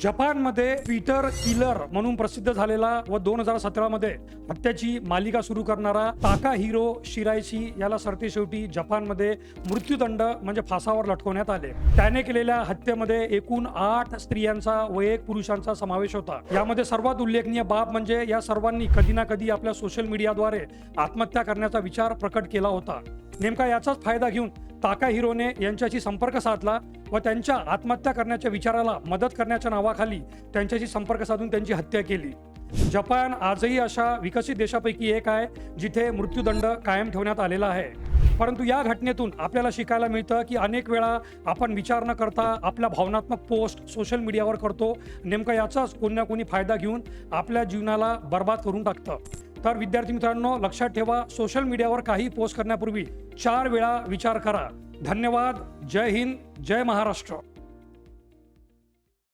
जपानमध्ये Peter killer म्हणून प्रसिद्ध झालेला व दोन हजार सतरा मध्ये हत्याची मालिका सुरू करणारा ताका हिरो शिरायशी याला सरतेशेवटी जपानमध्ये मृत्यूदंड म्हणजे फासावर लटकवण्यात आले. त्याने केलेल्या हत्येमध्ये एकूण आठ स्त्रियांचा व एक पुरुषांचा समावेश होता. यामध्ये सर्वात उल्लेखनीय बाब म्हणजे या सर्वांनी कधी ना कधी आपल्या सोशल मीडियाद्वारे आत्महत्या करण्याचा विचार प्रकट केला होता. नेमका याचाच फायदा घेऊन ताका हिरोने यांच्याशी संपर्क साधला व त्यांच्या आत्महत्या करण्याच्या विचाराला मदत करण्याच्या नावाखाली त्यांच्याशी संपर्क साधून त्यांची हत्या केली. जपान आजही अशा विकसित देशापैकी एक आहे जिथे मृत्यूदंड कायम ठेवण्यात आलेला आहे. परंतु या घटनेतून आपल्याला शिकायला मिळतं की अनेक वेळा आपण विचार न करता आपल्या भावनात्मक पोस्ट सोशल मीडियावर करतो. नेमका याचाच कोणी ना कोणी फायदा घेऊन आपल्या जीवनाला बर्बाद करून टाकतं. तर विद्यार्थी मित्रांनो लक्षात ठेवा सोशल मीडियावर काही पोस्ट करण्यापूर्वी चार वेळा विचार करा. धन्यवाद. जय हिंद. जय महाराष्ट्र.